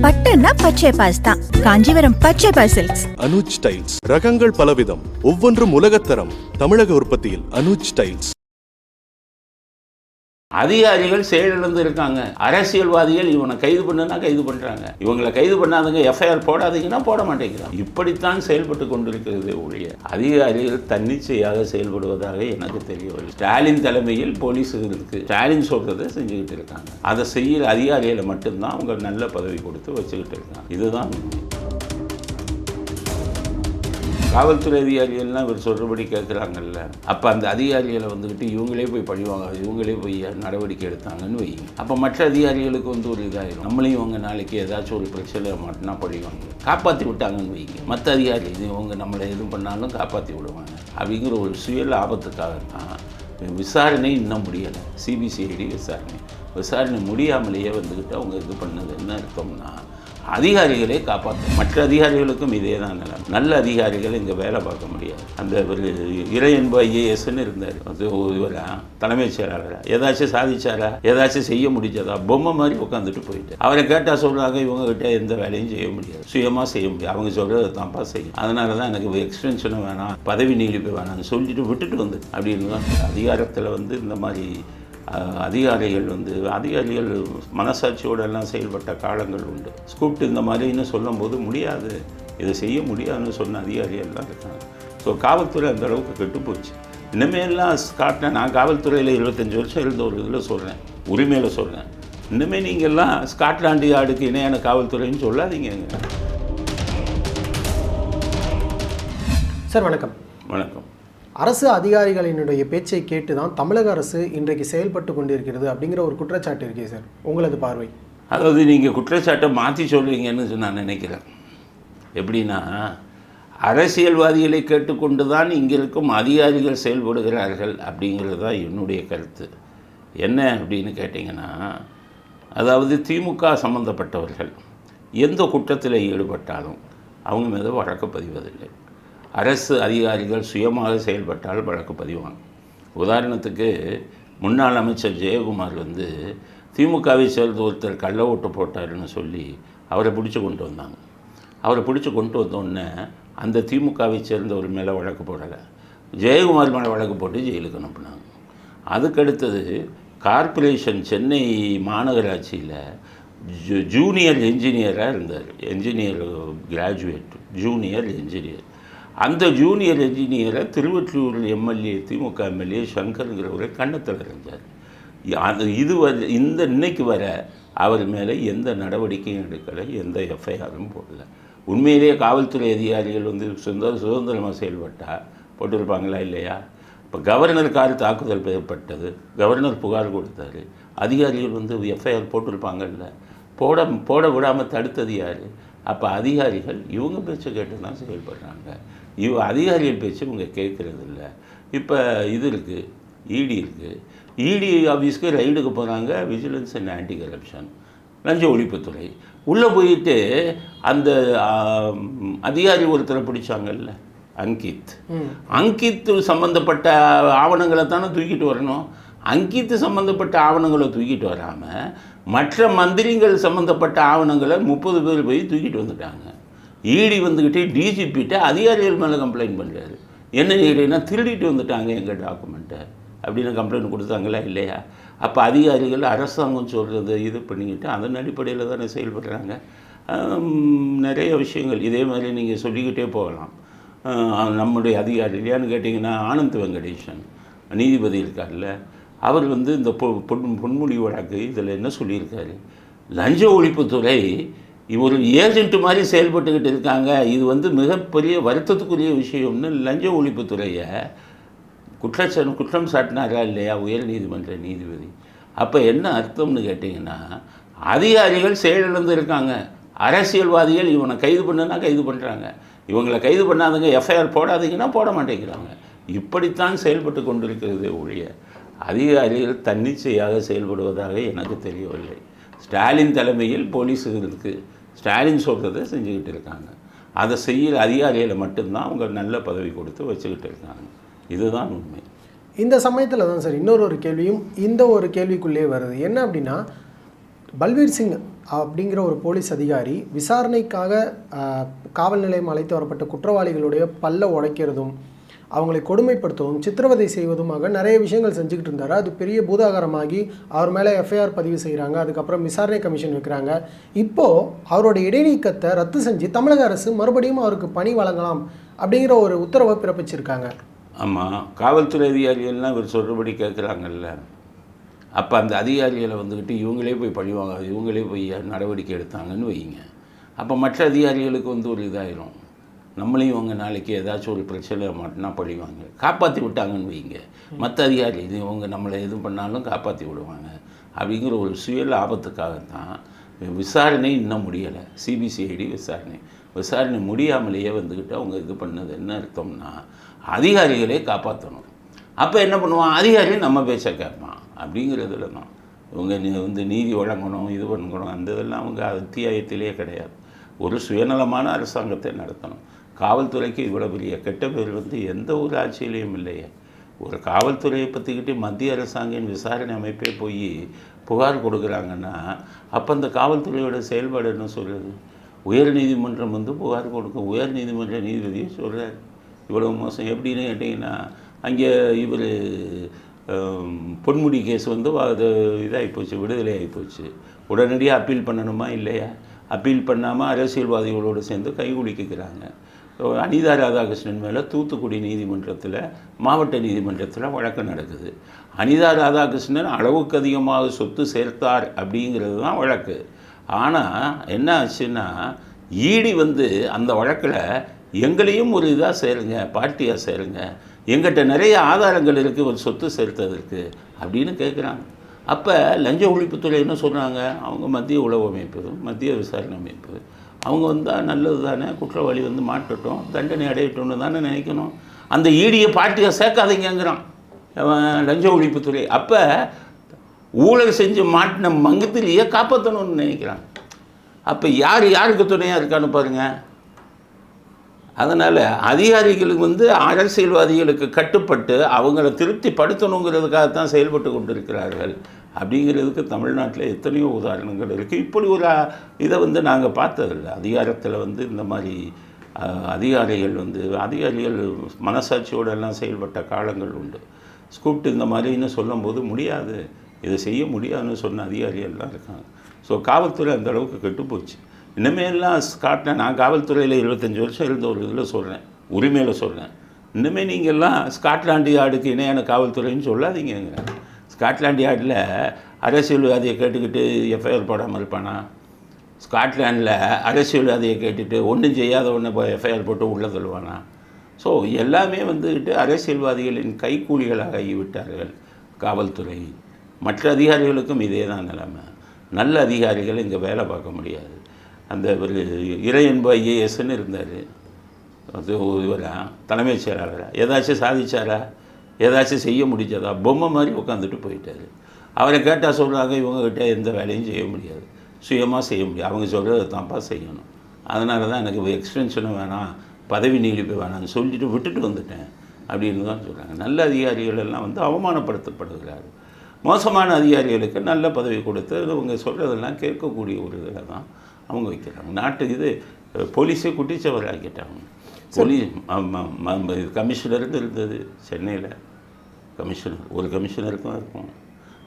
பட்டுன்னா பச்சை பாஸ் தான். காஞ்சிபுரம் பச்சை பாஸ் சில்க்ஸ். அனுஜ் டைல்ஸ். ரகங்கள் பலவிதம். ஒவ்வொன்றும் உலகத்தரம். தமிழக உற்பத்தியில் அனுஜ் டைல்ஸ். அதிகாரிகள் செயலிழந்து இருக்காங்க. அரசியல்வாதிகள் இவனை கைது பண்ணுனா கைது பண்றாங்க. இவங்களை கைது பண்ணாதங்க எஃப்ஐஆர் போடாதீங்கன்னா போட மாட்டேங்கிறாங்க. இப்படித்தான் செயல்பட்டு கொண்டிருக்கிறது ஒழிய அதிகாரிகள் தன்னிச்சையாக செயல்படுவதாக எனக்கு தெரியவில்லை. ஸ்டாலின் தலைமையில் போலீஸ் இருக்கு. ஸ்டாலின் சொல்றதை செஞ்சுக்கிட்டு இருக்காங்க. அதை செய்யற அதிகாரிகளை மட்டும்தான் அவங்க நல்ல பதவி கொடுத்து வச்சுக்கிட்டு இருக்காங்க. இதுதான் காவல்துறை அதிகாரிகள்லாம் இவர் சொல்கிறபடி கேட்குறாங்கல்ல அப்போ அந்த அதிகாரிகளை வந்துக்கிட்டு இவங்களே போய் பழிவாங்க இவங்களே போய் நடவடிக்கை எடுத்தாங்கன்னு வைங்க அப்போ மற்ற அதிகாரிகளுக்கு வந்து ஒரு இதாகிடும் நம்மளையும் இவங்க நாளைக்கு ஏதாச்சும் ஒரு பிரச்சனை மாட்டினா பழிவாங்க காப்பாற்றி விட்டாங்கன்னு வைங்க. மற்ற அதிகாரி இது இவங்க நம்மளை எதுவும் பண்ணாலும் காப்பாற்றி விடுவாங்க. அப்படிங்கிற ஒரு சுய லாபத்துக்காக தான் விசாரணை இன்னும் முடியலை. சிபிசிஐடி விசாரணை. விசாரணை முடியாமலேயே வந்துக்கிட்டு அவங்க இது பண்ணது என்ன இருக்கோம்னா அதிகாரிகளே காப்பாற்றும் மற்ற அதிகாரிகளுக்கும் இதே தான் நிலம் நல்ல அதிகாரிகள் இங்கே வேலை பார்க்க முடியாது. அந்த ஒரு இறையன்பு ஐஏஎஸ்ன்னு இருந்தார். அது இவரா? தலைமைச் செயலாளராக ஏதாச்சும் சாதிச்சாரா? ஏதாச்சும் செய்ய முடிஞ்சதா? பொம்மை மாதிரி உட்காந்துட்டு போயிட்டு அவரை கேட்டால் சொல்கிறாங்க இவங்ககிட்ட எந்த வேலையும் செய்ய முடியாது. சுயமாக செய்ய முடியாது. அவங்க சொல்கிறது தான்ப்பா செய்யும். அதனால தான் எனக்கு எக்ஸ்டென்ஷனும் வேணாம். பதவி நீடிப்பு வேணாம்னு சொல்லிட்டு விட்டுட்டு வந்து அப்படின்னு தான். அதிகாரத்தில் வந்து இந்த மாதிரி அதிகாரிகள் வந்து அதிகாரிகள் மனசாட்சியோட எல்லாம் செயல்பட்ட காலங்கள் உண்டு. கூப்பிட்டு இந்த மாதிரின்னு சொல்லும்போது முடியாது. இதை செய்ய முடியாதுன்னு சொன்ன அதிகாரிகள்லாம் இருக்காங்க. ஸோ காவல்துறை அந்த அளவுக்கு கெட்டு போச்சு. இனிமேல்லாம் காட்டினேன் நான் காவல்துறையில் இருபத்தஞ்சி வருஷம் இருந்த ஒரு இதில் சொல்கிறேன் உரிமையில் சொல்கிறேன் இன்னுமே நீங்கள்லாம் ஸ்காட்லாண்டு யார்டுக்கு இணையான காவல்துறைன்னு சொல்லாதீங்க. சார் வணக்கம். வணக்கம். அரசு அதிகாரிகளினுடைய பேச்சை கேட்டு தான் தமிழக அரசு இன்றைக்கு செயல்பட்டு கொண்டிருக்கிறது அப்படிங்கிற ஒரு குற்றச்சாட்டு இருக்கே சார். உங்களது பார்வை. அதாவது நீங்கள் குற்றச்சாட்டை மாற்றி சொல்லுவீங்கன்னு நான் நினைக்கிறேன். எப்படின்னா அரசியல்வாதிகளை கேட்டுக்கொண்டு தான் இங்கே இருக்கும் அதிகாரிகள் செயல்படுகிறார்கள் அப்படிங்கிறது தான் என்னுடைய கருத்து. என்ன அப்படின்னு கேட்டிங்கன்னா அதாவது திமுக சம்பந்தப்பட்டவர்கள் எந்த குற்றத்தில் ஈடுபட்டாலும் அவங்க மீது வழக்கு பதிவதில்லை. அரசு அதிகாரிகள் சுயமாக செயல்பட்டால் வழக்கு பதிவாங்க உதாரணத்துக்கு முன்னாள் அமைச்சர் ஜெயக்குமார் வந்து திமுகவை சேர்ந்த ஒருத்தர் கள்ள ஓட்டு போட்டாருன்னு சொல்லி அவரை பிடிச்சி கொண்டு வந்தாங்க. அவரை பிடிச்சி கொண்டு வந்தோடனே அந்த திமுகவை சேர்ந்தவர் மேலே வழக்கு போடலை. ஜெயக்குமார் மேலே வழக்கு போட்டு ஜெயிலுக்கு அனுப்புனாங்க. அதுக்கடுத்தது கார்ப்பரேஷன் சென்னை மாநகராட்சியில் ஜூ ஜூனியர் என்ஜினியராக இருந்தார். என்ஜினியர் கிராஜுவேட் ஜூனியர் என்ஜினியர் அந்த ஜூனியர் என்ஜினியரை திருவற்றூர் எம்எல்ஏ திமுக எம்எல்ஏ சங்கருங்கிறவரை கண்ணத்தில் இருந்தார் அது இது வர இந்த இன்னைக்கு வர அவர் மேலே எந்த நடவடிக்கையும் எடுக்கலை எந்த எஃப்ஐஆரும் போடல. உண்மையிலேயே காவல்துறை அதிகாரிகள் வந்து சுதந்திர சுதந்திரமாக செயல்பட்டால் போட்டிருப்பாங்களா இல்லையா? இப்போ கவர்னர் கார் தாக்குதல் ஏற்பட்டது கவர்னர் புகார் கொடுத்தாரு. அதிகாரிகள் வந்து எஃப்ஐஆர் போட்டிருப்பாங்கல்ல போட போட விடாமல் தடுத்தது யார்? அப்போ அதிகாரிகள் இவங்க பேச்சை கேட்டு தான் செயல்படுறாங்க. இவ அதிகாரிகள் பேச்சு இவங்க கேட்குறது இல்லை இப்போ இது இருக்குது இடி இருக்குது இடி ஆஃபீஸ்க்கு ரைடுக்கு போகிறாங்க விஜிலன்ஸ் அண்ட் ஆன்டி கரப்ஷன் லஞ்ச ஒழிப்புத்துறை. உள்ளே போயிட்டு அந்த அதிகாரி ஒருத்தரை பிடிச்சாங்கல்ல அங்கித். அங்கித் சம்மந்தப்பட்ட ஆவணங்களை தானே தூக்கிட்டு வரணும். அங்கித் சம்மந்தப்பட்ட ஆவணங்களை தூக்கிட்டு வராமல் மற்ற மந்திரிகள் சம்மந்தப்பட்ட ஆவணங்களை முப்பது பேர் போய் தூக்கிட்டு வந்துட்டாங்க. ஈடி வந்துக்கிட்டே டிஜிபிட்ட அதிகாரிகள் மேலே கம்ப்ளைண்ட் பண்ணுறாரு என்ன ஈடினா திருடிட்டு வந்துட்டாங்க எங்கள் டாக்குமெண்ட்டை அப்படின்னு கம்ப்ளைண்ட் கொடுத்தாங்களா இல்லையா? அப்போ அதிகாரிகள் அரசாங்கம் சொல்கிறத இது பண்ணிக்கிட்டு அதன் அடிப்படையில் தானே செயல்படுறாங்க. நிறைய விஷயங்கள். இதே மாதிரி நீங்கள் சொல்லிக்கிட்டே போகலாம். நம்முடைய அதிகாரி இல்லையான்னு கேட்டிங்கன்னா ஆனந்த் வெங்கடேஷன் நீதிபதி இருக்கார்ல. அவர் வந்து இந்த பொ- பொன் பொன்மொழி வழக்கு இதில் என்ன சொல்லியிருக்காரு? லஞ்ச ஒழிப்புத்துறை ஒரு ஏஜென்ட் மாதிரி செயல்பட்டுக்கிட்டு இருக்காங்க. இது வந்து மிகப்பெரிய வருத்தத்துக்குரிய விஷயம்னு லஞ்ச ஒழிப்புத்துறையை குற்றச்ச குற்றம் சாட்டினாரா இல்லையா? உயர் நீதிமன்ற நீதிபதி. அப்போ என்ன அர்த்தம்னு கேட்டிங்கன்னா அதிகாரிகள் செயலிழந்து இருக்காங்க அரசியல்வாதிகள் இவனை கைது பண்ணுனா கைது பண்ணுறாங்க இவங்களை கைது பண்ணாதங்க எஃப்ஐஆர் போடாதீங்கன்னா போட மாட்டேங்கிறாங்க. இப்படித்தான் செயல்பட்டு கொண்டிருக்கிறது ஒழிய அதிகாரிகள் தன்னிச்சையாக செயல்படுவதாக எனக்கு தெரியவில்லை. ஸ்டாலின் தலைமையில் போலீஸ் இருக்குது ஸ்டாலின் சொல்கிறத செஞ்சுக்கிட்டு இருக்காங்க. அதை செய்கிற அதிகாரிகளை மட்டும்தான் அவங்க நல்ல பதவி கொடுத்து வச்சுக்கிட்டு இருக்காங்க. இதுதான் உண்மை. இந்த சமயத்தில் தான் சார் இன்னொரு ஒரு கேள்வியும் இந்த ஒரு கேள்விக்குள்ளே வருது. என்ன அப்படின்னா பல்வீர் சிங் அப்படிங்கிற ஒரு போலீஸ் அதிகாரி விசாரணைக்காக காவல் நிலையம் அழைத்து வரப்பட்ட குற்றவாளிகளுடைய பல்ல உடைக்கிறதும் அவங்களை கொடுமைப்படுத்தவும் சித்திரவதை செய்வதுமாக நிறைய விஷயங்கள் செஞ்சுக்கிட்டு இருந்தார். அது பெரிய பூதாகரமாகி அவர் மேலே எஃப்ஐஆர் பதிவு செய்கிறாங்க. அதுக்கப்புறம் விசாரணை கமிஷன் வைக்கிறாங்க. இப்போது அவரோட இடைநீக்கத்தை ரத்து செஞ்சு தமிழக அரசு மறுபடியும் அவருக்கு பணி வழங்கலாம் அப்படிங்கிற ஒரு உத்தரவை பிறப்பிச்சிருக்காங்க. ஆமாம் காவல்துறை அதிகாரிகள்லாம் இவர் சொல்கிறபடி கேட்குறாங்கல்ல அப்போ அந்த அதிகாரிகளை வந்துக்கிட்டு இவங்களே போய் பழிவாங்க இவங்களே போய் நடவடிக்கை எடுத்தாங்கன்னு வைங்க. அப்போ மற்ற அதிகாரிகளுக்கு வந்து ஒரு இதாயிரும். நம்மளையும் இவங்க நாளைக்கு ஏதாச்சும் ஒரு பிரச்சனை மாட்டினா பழிவாங்க காப்பாற்றி விட்டாங்கன்னு வைங்க. மற்ற அதிகாரி இது இவங்க நம்மளை எது பண்ணாலும் காப்பாற்றி விடுவாங்க. அப்படிங்கிற ஒரு சுய லாபத்துக்காகத்தான் விசாரணை இன்னும் முடியலை. சிபிசிஐடி விசாரணை. விசாரணை முடியாமலேயே வந்துக்கிட்டு அவங்க இது பண்ணது என்ன அர்த்தம்னா அதிகாரிகளே காப்பாற்றணும் அப்போ என்ன பண்ணுவான்? அதிகாரி நம்ம பேச்ச கேட்பான். அப்படிங்கிறதுல தான். இவங்க வந்து நீதி வழங்கணும் இது பண்ணணும் அந்த இதெல்லாம் அவங்க அத்தியாயத்திலேயே கிடையாது. ஒரு சுயநலமான அரசாங்கத்தை நடத்தணும். காவல்துறைக்கு இவ்வளோ பெரிய கெட்ட பேர் வந்து எந்த ஒரு ஆட்சியிலையும் இல்லையே. ஒரு காவல்துறையை பற்றிக்கிட்டு மத்திய அரசாங்கம் விசாரணை அமைப்பே போய் புகார் கொடுக்குறாங்கன்னா அப்போ அந்த காவல்துறையோட செயல்பாடு என்ன சொல்கிறது உயர் நீதிமன்றம் வந்து புகார் கொடுக்கும் உயர் நீதிமன்ற நீதிபதியை சொல்கிறார் இவ்வளோ மோசம். எப்படின்னு கேட்டிங்கன்னா அங்கே இவர் பொன்முடி கேஸ் வந்து அது இதாகி போச்சு விடுதலை ஆகி போச்சு. உடனடியாக அப்பீல் பண்ணணுமா இல்லையா? அப்பீல் பண்ணாமல் அரசியல்வாதிகளோடு சேர்ந்து கைகுலுக்கிக்கிறாங்க அனிதா ராதாகிருஷ்ணன் மேலே தூத்துக்குடி நீதிமன்றத்தில் மாவட்ட நீதிமன்றத்தில் வழக்கு நடக்குது. அனிதா ராதாகிருஷ்ணன் அளவுக்கு அதிகமாக சொத்து சேர்த்தார் அப்படிங்கிறது தான் வழக்கு. ஆனால் என்ன ஆச்சுன்னா ஈடி வந்து அந்த வழக்கில் எங்களையும் ஒரு இதாக சேருங்க பார்ட்டியாக சேருங்க. எங்கிட்ட நிறைய ஆதாரங்கள் இருக்குது ஒரு சொத்து சேர்த்ததற்கு அப்படின்னு கேட்குறாங்க அப்போ லஞ்ச ஒழிப்புத்துறை என்ன சொல்கிறாங்க அவங்க மத்திய உளவு அமைப்பு மத்திய விசாரணை அமைப்பு. அவங்க வந்தால் நல்லது தானே குற்றவாளி வந்து மாட்டட்டும் தண்டனை அடையட்டும்னு தானே நினைக்கணும். அந்த ஈடியை பார்ட்டியாக சேர்க்காதீங்கிறான் லஞ்ச ஒழிப்புத்துறை. அப்போ ஊழல் செஞ்சு மாட்டின மங்கத்திலேயே காப்பாற்றணும்னு நினைக்கிறான். அப்போ யார் யாருக்கு துணையாக இருக்கான்னு பாருங்கள் அதனால் அதிகாரிகளுக்கு வந்து அரசியல்வாதிகளுக்கு கட்டுப்பட்டு அவங்கள திருப்திப்படுத்தணுங்கிறதுக்காகத்தான் செயல்பட்டு கொண்டிருக்கிறார்கள். அப்படிங்கிறதுக்கு தமிழ்நாட்டில் எத்தனையோ உதாரணங்கள் இருக்குது இப்படி ஒரு இதை வந்து நாங்கள் பார்த்ததில்ல. அதிகாரத்தில் வந்து இந்த மாதிரி அதிகாரிகள் வந்து அதிகாரிகள் மனசாட்சியோடெல்லாம் செயல்பட்ட காலங்கள் உண்டு. கூப்பிட்டு இந்த மாதிரின்னு சொல்லும்போது முடியாது. இதை செய்ய முடியாதுன்னு சொன்ன அதிகாரிகள்லாம் இருக்காங்க. ஸோ காவல்துறை அந்த அளவுக்கு கெட்டு போச்சு. இனிமே எல்லாம் ஸ்காட்லாண்ட் நான் காவல்துறையில் இருபத்தஞ்சி வருஷம் இருந்த ஒரு இதில் சொல்கிறேன் உரிமையில் சொல்கிறேன் இன்னுமே நீங்கள்லாம் ஸ்காட்லாண்டு யார்டுக்கு இணையான காவல்துறைன்னு சொல்லாதீங்க ஸ்காட்லாண்ட் யார்டில் அரசியல்வாதியை கேட்டுக்கிட்டு எஃப்ஐஆர் போடாமல் இருப்பானா? ஸ்காட்லாண்டில் அரசியல்வாதியை கேட்டுட்டு ஒன்றும் செய்யாத ஒன்று இப்போ எஃப்ஐஆர் போட்டு உள்ளே தள்ளுவானா? ஸோ எல்லாமே வந்துக்கிட்டு அரசியல்வாதிகளின் கைக்கூலிகளாக ஆகிவிட்டார்கள் காவல்துறை. மற்ற அதிகாரிகளுக்கும் இதே தான் நிலைமை. நல்ல அதிகாரிகள் இங்கே வேலை பார்க்க முடியாது. அந்த ஒரு இறையன்பு ஐஏஎஸ்ன்னு இருந்தார். அது இவரா தலைமைச் செயலாளராக ஏதாச்சும் சாதிச்சாரா? ஏதாச்சும் செய்ய முடிஞ்சதா? பொம்மை மாதிரி உட்காந்துட்டு போயிட்டாரு. அவரை கேட்டால் சொல்கிறாங்க இவங்ககிட்ட எந்த வேலையும் செய்ய முடியாது. சுயமாக செய்ய முடியாது. அவங்க சொல்கிறத தான்ப்பா செய்யணும். அதனால தான் எனக்கு எக்ஸ்டென்ஷனும் வேணாம் பதவி நீடிப்பு வேணாம்னு சொல்லிட்டு விட்டுட்டு வந்துட்டேன் அப்படின்னு தான் சொல்கிறாங்க நல்ல அதிகாரிகள் எல்லாம் வந்து அவமானப்படுத்தப்படுகிறார்கள். மோசமான அதிகாரிகளுக்கு நல்ல பதவி கொடுத்து அவங்க சொல்கிறதெல்லாம் கேட்கக்கூடிய ஒரு இதில் தான் அவங்க வைக்கிறாங்க. நாட்டு இது போலீஸே குட்டிச்சவர் ஆக்கிட்டாங்க போலீஸ் கமிஷனருக்கு இருந்தது சென்னையில். கமிஷனர் ஒரு கமிஷனருக்கும் இருக்கும்.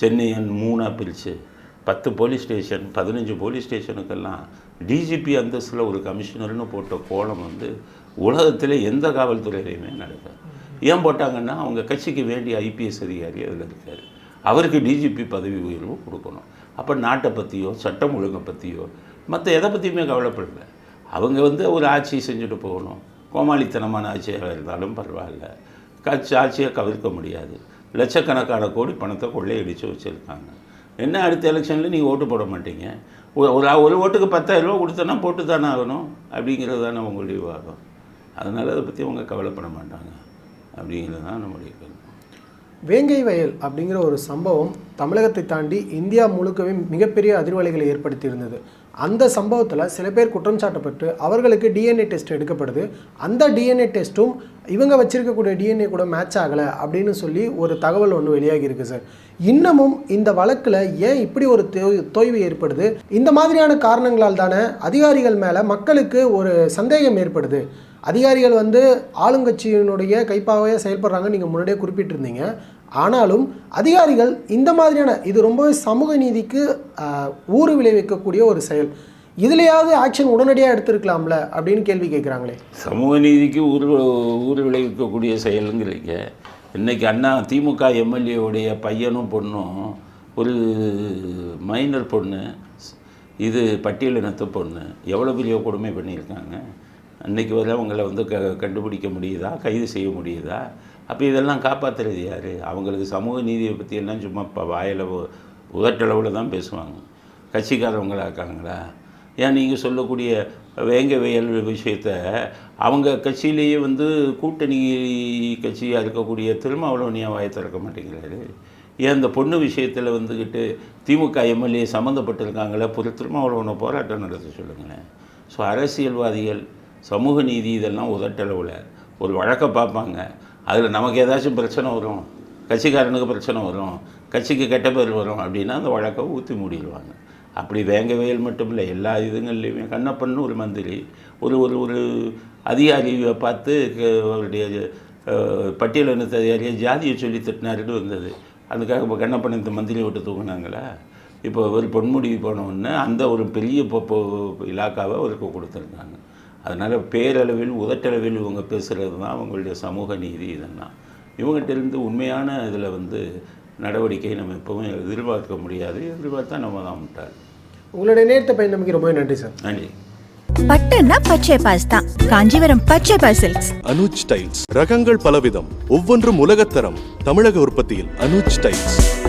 சென்னையன் மூணாக பிரித்து பத்து போலீஸ் ஸ்டேஷன் பதினஞ்சு போலீஸ் ஸ்டேஷனுக்கெல்லாம் டிஜிபி அந்தஸ்தில் ஒரு கமிஷனர்னு போட்ட கோலம் வந்து உலகத்தில் எந்த காவல்துறையிலையுமே நடக்காது. ஏன் போட்டாங்கன்னா அவங்க கட்சிக்கு வேண்டிய ஐபிஎஸ் அதிகாரி அதில் இருக்கார். அவருக்கு டிஜிபி பதவி உயர்வு கொடுக்கணும். அப்போ நாட்டை பற்றியோ சட்டம் ஒழுங்கை பற்றியோ மற்ற எதை பற்றியுமே கவலைப்படல. அவங்க வந்து ஒரு ஆட்சி செஞ்சுட்டு போகணும். கோமாளித்தனமான ஆட்சியாக இருந்தாலும் பரவாயில்ல. கட்சி ஆட்சியை கவிர்க்க முடியாது. லட்சக்கணக்கான கோடி பணத்தை கொள்ளையடித்து வச்சுருக்காங்க. என்ன அடுத்த எலெக்ஷனில் நீங்கள் ஓட்டு போட மாட்டீங்க? ஒரு ஒரு ஓட்டுக்கு பத்தாயிரம் ரூபா கொடுத்தோன்னா போட்டு தானே ஆகணும் அப்படிங்கிறது தானே உங்களுடைய வாதம் அதனால் அதை பற்றி அவங்க கவலைப்பட மாட்டாங்க. அப்படிங்கிறது தான் நம்முடைய கருத்து. வேங்கை வயல் அப்படிங்கிற ஒரு சம்பவம் தமிழகத்தை தாண்டி இந்தியா முழுக்கவே மிகப்பெரிய அதிர்வலைகளை ஏற்படுத்தியிருந்தது. அந்த சம்பவத்தில் சில பேர் குற்றம் சாட்டப்பட்டு அவர்களுக்கு டிஎன்ஏ டெஸ்ட் எடுக்கப்படுது. அந்த டிஎன்ஏ டெஸ்ட்டும் இவங்க வச்சுருக்கக்கூடிய டிஎன்ஏ கூட மேட்ச் ஆகலை அப்படின்னு சொல்லி ஒரு தகவல் ஒன்று வெளியாகி இருக்குது சார் இன்னமும் இந்த வழக்கில் ஏன் இப்படி ஒரு தொய்வு ஏற்படுது? இந்த மாதிரியான காரணங்களால் தானே அதிகாரிகள் மேலே மக்களுக்கு ஒரு சந்தேகம் ஏற்படுது. அதிகாரிகள் வந்து ஆளுங்கட்சியினுடைய கைப்பாகவே செயல்படுறாங்க நீங்கள் முன்னாடியே குறிப்பிட்டிருந்தீங்க. ஆனாலும் அதிகாரிகள் இந்த மாதிரியான இது ரொம்பவே சமூக நீதிக்கு ஊறு விளைவிக்கக்கூடிய ஒரு செயல். இதுலையாவது ஆக்ஷன் உடனடியாக எடுத்திருக்கலாம்ல அப்படின்னு கேள்வி கேட்குறாங்களே சமூக நீதிக்கு ஊர் ஊர் விளைவிக்கக்கூடிய செயலுங்கிறீங்க. இன்றைக்கி அண்ணா திமுக எம்எல்ஏவுடைய பையனும் பொண்ணும் ஒரு மைனர் பொண்ணு இது பட்டியலினத்து பொண்ணு எவ்வளோ பெரிய கொடுமை பண்ணியிருக்காங்க? அன்றைக்கி வரை அவங்கள வந்து க கண்டுபிடிக்க முடியுதா? கைது செய்ய முடியுதா? அப்போ இதெல்லாம் காப்பாற்றுறது யார்? அவங்களுக்கு சமூக நீதியை பற்றி எல்லாம் சும்மா இப்போ வாயில் உதட்டளவில் தான் பேசுவாங்க. கட்சிக்காரவங்களா இருக்காங்களா? ஏன் நீங்கள் சொல்லக்கூடிய வேங்க வயல் விஷயத்த அவங்க கட்சியிலேயே வந்து கூட்டணி கட்சியாக இருக்கக்கூடிய திருமாவளவனியாக வாயை திறக்க மாட்டேங்கிறாரு. ஏன் இந்த பொண்ணு விஷயத்தில் வந்துக்கிட்டு திமுக எம்எல்ஏ சம்மந்தப்பட்டிருக்காங்களே புது திருமாவளவனை போராட்டம் நடத்த சொல்லுங்களேன். ஸோ அரசியல்வாதிகள் சமூக நீதி இதெல்லாம் உதட்டளவில் ஒரு வழக்கை பார்ப்பாங்க. அதில் நமக்கு ஏதாச்சும் பிரச்சனை வரும் கட்சிக்காரனுக்கு பிரச்சனை வரும் கட்சிக்கு கெட்ட பேர் வரும் அப்படின்னா அந்த வழக்கை ஊற்றி மூடிடுவாங்க. அப்படி வேங்கவேல் மட்டும் இல்லை எல்லா இதுங்கள்லையுமே. கண்ணப்பன்னு ஒரு மந்திரி ஒரு ஒரு ஒரு அதிகாரியை பார்த்து அவருடைய அஹ், பட்டியலினத்து அதிகாரியை ஜாதியை சொல்லி திட்டினாருன்னு வந்தது. அதுக்காக இப்போ கண்ணப்பன் இந்த மந்திரியை விட்டு தூங்கினாங்களா இப்போ ஒரு பொன்முடி போனவுடனே அந்த ஒரு பெரிய இலாக்காவை அவருக்கு கொடுத்துருக்காங்க அதனால் பேரளவில் உதட்டளவில் இவங்க பேசுகிறது தான் அவங்களுடைய சமூக நீதி இதெல்லாம் இவங்ககிட்ட இருந்து உண்மையான இதில் வந்து நடவடிக்கை நம்ம எப்பவும் எதிர்பார்க்க முடியாது. எதிர்பார்த்தா நம்ம தான் முட்டாள். உங்களுடைய நேரத்தை பயந்தமைக்கு ரொம்பவே நன்றி சார் நன்றி. பட்டுன்னா பச்சை பாஸ் தான். காஞ்சிபுரம் பச்சை பாஸ் சில்க்ஸ். அனுஜ் டைல்ஸ். ரகங்கள் பலவிதம். ஒவ்வொன்றும் உலகத்தரம். தமிழக உற்பத்தியில் அனுஜ் டைல்ஸ்.